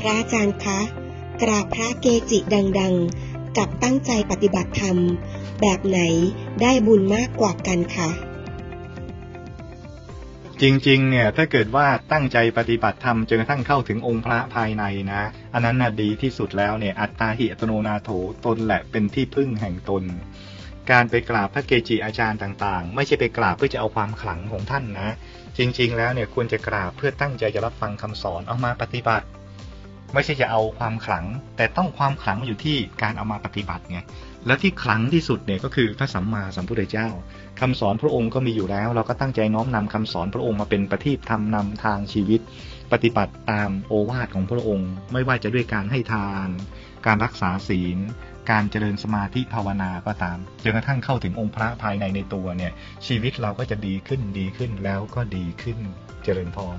พระอาจารย์คะ กราบพระเกจิดังๆ กับตั้งใจปฏิบัติธรรม แบบไหนได้บุญมากกว่ากันคะจริงๆ เนี่ยถ้าเกิดว่าตั้งใจปฏิบัติธรรมจนกระทั่งเข้าถึงองค์พระภายในนะ อันนั้นน่ะดีที่สุดแล้วเนี่ยอัตตาหิอัตโนนาโถตนแหละเป็นที่พึ่งแห่งตน การไปกราบพระเกจิอาจารย์ต่างๆ ไม่ใช่ไปกราบเพื่อจะเอาความขลังของท่านนะ จริง ๆ แล้วเนี่ยควรจะกราบเพื่อตั้งใจจะรับฟังคำสอนเอามาปฏิบัติ ไม่ใช่จะเอาความขลัง แต่ต้องความขลังมาอยู่ที่การเอามาปฏิบัติไงแล้วที่ขลังที่สุดเนี่ยก็คือพระสัมมาสัมพุทธเจ้าคำสอนพระองค์ก็มีอยู่แล้ว เราก็ตั้งใจน้อมนำคำสอนพระองค์มาเป็นประทีปทำนำทางชีวิต ปฏิบัติตามโอวาทของพระองค์ ไม่ว่าจะด้วยการให้ทาน การรักษาศีล การเจริญสมาธิภาวนาก็ตามจนกระทั่งเข้าถึงองค์พระภายในในตัวเนี่ย ชีวิตเราก็จะดีขึ้นดีขึ้นแล้วก็ดีขึ้นเจริญพร